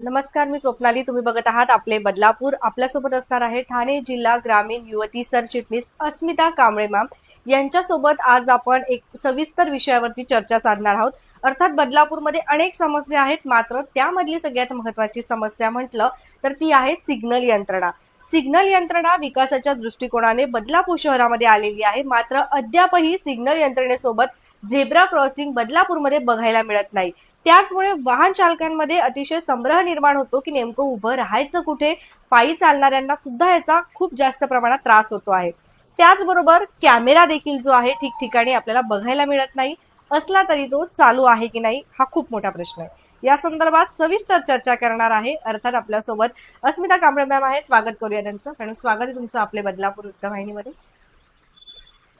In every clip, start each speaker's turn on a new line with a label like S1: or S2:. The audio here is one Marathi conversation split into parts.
S1: नमस्कार मी स्वप्नाली. तुम्ही बघत आहात आपले बदलापूर. आपल्यासोबत असणार आहे ठाणे जिल्हा ग्रामीण युवती सरचिटणीस अस्मिता कांबळे मॅम. यांच्यासोबत आज आपण एक सविस्तर विषयावरती चर्चा साधणार आहोत. अर्थात बदलापूरमध्ये अनेक समस्या आहेत मात्र त्यामधली सगळ्यात महत्वाची समस्या म्हटलं तर ती आहे सिग्नल यंत्रणा. सिग्नल यंत्रणा विकासाच्या दृष्टिकोनाने बदलापूर शहरामध्ये आलेली आहे. मात्र अद्यापही सिग्नल यंत्रणेसोबत झेब्रा क्रॉसिंग बदलापूरमध्ये बघायला मिळत नाही. त्याचमुळे वाहन चालकांमध्ये अतिशय संग्रह निर्माण होतो की नेमकं उभं राहायचं कुठे? पायी चालणाऱ्यांना सुद्धा याचा खूप जास्त प्रमाणात त्रास होतो आहे. त्याचबरोबर कॅमेरा देखील जो आहे ठिकठिकाणी आपल्याला बघायला मिळत नाही. असला तरी तो चालू आहे की नाही हा खूप मोठा प्रश्न आहे. या संदर्भात सविस्तर चर्चा करणार आहे. अर्थात आपल्यासोबत अस्मिता कांबळे मॅम आहे. स्वागत करूया त्यांचं. मॅडम स्वागत आहे तुमचं आपले बदलापूर वृत्तवाहिनीमध्ये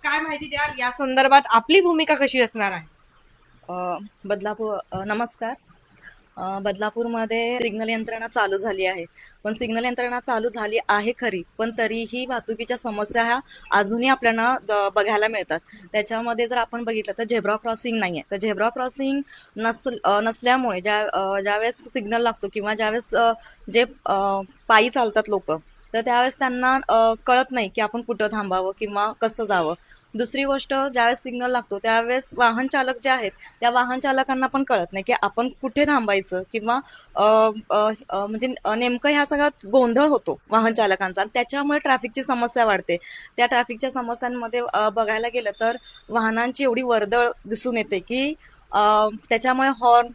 S1: काय माहिती द्याल? या संदर्भात आपली भूमिका कशी असणार आहे?
S2: बदलापूर नमस्कार. बदलापूरमध्ये सिग्नल यंत्रणा चालू झाली आहे. पण सिग्नल यंत्रणा चालू झाली आहे खरी पण तरीही वाहतुकीच्या समस्या ह्या अजूनही आपल्याला द- बघायला मिळतात. त्याच्यामध्ये जर आपण बघितलं तर झेब्रा क्रॉसिंग नाही आहे तर झेब्रा क्रॉसिंग नस नसल्यामुळे ज्या ज्यावेळेस सिग्नल लागतो किंवा ज्यावेळेस जे पायी चालतात लोक तर त्यावेळेस त्यांना कळत नाही की आपण कुठं थांबावं किंवा कसं जावं. दुसरी गोष्ट ज्यावेळेस सिग्नल लागतो त्यावेळेस वाहन चालक जे आहेत त्या वाहन चालकांना पण कळत नाही की आपण कुठे थांबायचं किंवा म्हणजे नेमकं ह्या सगळ्यात गोंधळ होतो वाहन चालकांचा. आणि त्याच्यामुळे ट्रॅफिकची समस्या वाढते. त्या ट्रॅफिकच्या समस्यांमध्ये बघायला गेलं तर वाहनांची एवढी वर्दळ दिसून येते की त्याच्यामुळे हॉर्न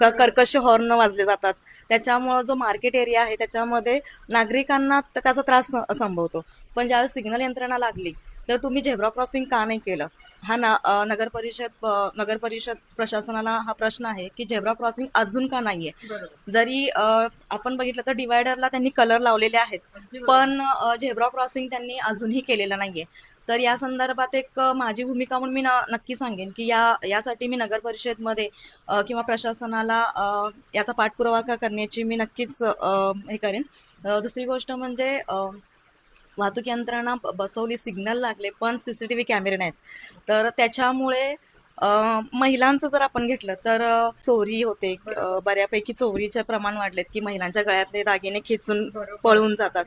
S2: कर्कश हॉर्न वाजले जातात. त्याच्यामुळं जो मार्केट एरिया आहे त्याच्यामध्ये नागरिकांना त्याचा त्रास संभवतो. पण ज्यावेळेस सिग्नल यंत्रणा लागली तर तुम्ही झेब्रा क्रॉसिंग का नाही केलं? हा ना नगर परिषद नगर परिषद प्रशासनाला हा प्रश्न आहे की झेब्रा क्रॉसिंग अजून का नाहीये? जरी आपण बघितलं तर डिवायडरला त्यांनी कलर लावलेले आहेत पण झेब्रा क्रॉसिंग त्यांनी अजूनही केलेलं नाहीये. तर या संदर्भात एक माझी भूमिका म्हणून मी न- नक्की सांगेन की या यासाठी मी नगर परिषदमध्ये किंवा प्रशासनाला याचा पाठपुरावा का करण्याची मी नक्कीच हे करेन. दुसरी गोष्ट म्हणजे वाहतूक यंत्रणा बसवली सिग्नल लागले पण सीसीटीव्ही कॅमेरे नाहीत. तर त्याच्यामुळे महिलांचं जर आपण घेतलं तर चोरी होते. बऱ्यापैकी चोरीचे प्रमाण वाढलेत की महिलांच्या गळ्यातले दागिने खेचून पळून जातात.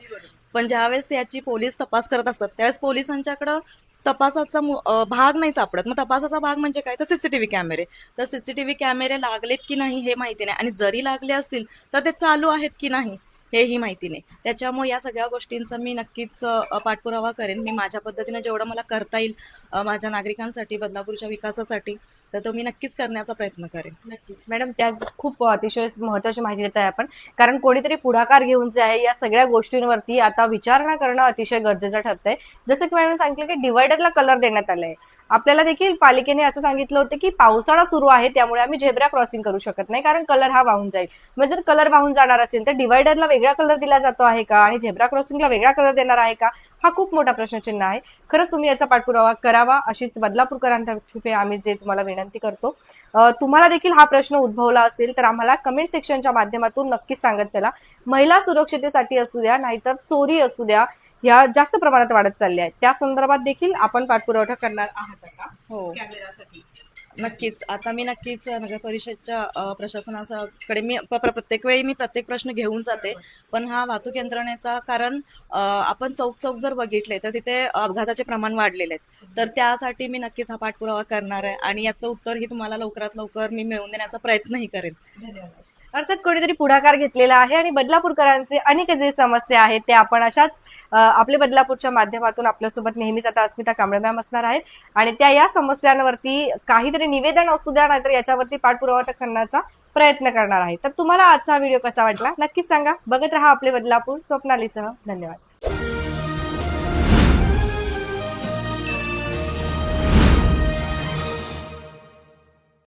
S2: पण ज्यावेळेस याची पोलीस तपास करत असतात त्यावेळेस पोलिसांच्याकडं तपासाचा भाग नाही सापडत. मग तपासाचा भाग म्हणजे काय? तर सीसीटीव्ही कॅमेरे तर सीसीटीव्ही कॅमेरे लागलेत की नाही हे माहिती नाही. आणि जरी लागले असतील तर ते चालू आहेत की नाही? हेही माहिती नाही. त्याच्यामुळे या सगळ्या गोष्टींचा मी नक्कीच पाठपुरावा करेन. मी माझ्या पद्धतीने जेवढं मला करता येईल माझ्या नागरिकांसाठी बदलापूरच्या विकासासाठी तर तो मी नक्कीच करण्याचा प्रयत्न करेन.
S1: नक्कीच. मॅडम त्या खूप अतिशय महत्वाची माहिती देत आहे आपण. कारण कोणीतरी पुढाकार घेऊन जे आहे या सगळ्या गोष्टींवरती आता विचारणा करणं अतिशय गरजेचं ठरतंय. जसं की मॅडम सांगितलं की डिवायडरला कलर देण्यात आलाय. आपल्याला देखील पालिकेने असं सांगितलं होतं की पावसाळा सुरू आहे त्यामुळे आम्ही झेब्रा क्रॉसिंग करू शकत नाही कारण कलर हा वाहून जाईल. मग जर कलर वाहून जाणार असेल तर डिवायडरला वेगळा कलर दिला जातो आहे का? आणि झेब्रा क्रॉसिंगला वेगळा कलर देणार आहे का? हा खूप मोठा प्रश्नचिन्ह आहे. खरंच तुम्ही याचा पाठपुरावा करावा अशीच बदलापूरकरांतर्फे आम्ही जे तुम्हाला विनंती करतो. तुम्हाला देखील हा प्रश्न उद्भवला असेल तर आम्हाला कमेंट सेक्शनच्या माध्यमातून नक्कीच सांगत चला. महिला सुरक्षितेसाठी असू द्या नाहीतर चोरी असू द्या या जास्त प्रमाणात वाढत चालल्या आहेत. त्या संदर्भात देखील आपण पाठपुरावा करणार आहात आता.
S2: हो.
S1: कॅमेरासाठी
S2: नक्कीच. आता मी नक्कीच नगर परिषदच्या प्रशासनाकडे मी प्र- प्रत्येक वेळी मी प्रत्येक प्रश्न घेऊन जाते. पण हा वाहतूक यंत्रणेचा कारण आपण चौक चौक जर बघितले तर तिथे अपघाताचे प्रमाण वाढलेले आहेत. तर त्यासाठी मी नक्कीच हा पाठपुरावा करणार आहे आणि याचं उत्तरही तुम्हाला लवकरात लवकर मी मिळवून देण्याचा प्रयत्नही करेन.
S1: धन्यवाद. अर्थात कोणीतरी पुढाकार घेतलेला आहे आणि बदलापूरकरांचे अनेक जे समस्या आहेत ते आपण अशाच आपले बदलापूरच्या माध्यमातून आपल्यासोबत नेहमीच आता अस्मिता कांबळे मॅम असणार आहेत. आणि त्या या समस्यांवरती काहीतरी निवेदन असू द्या नाहीतर याच्यावरती पाठपुरावा करण्याचा प्रयत्न करणार आहे. तर तुम्हाला आजचा व्हिडिओ कसा वाटला? नक्कीच सांगा. बघत राहा आपले बदलापूर स्वप्नालीसह. धन्यवाद.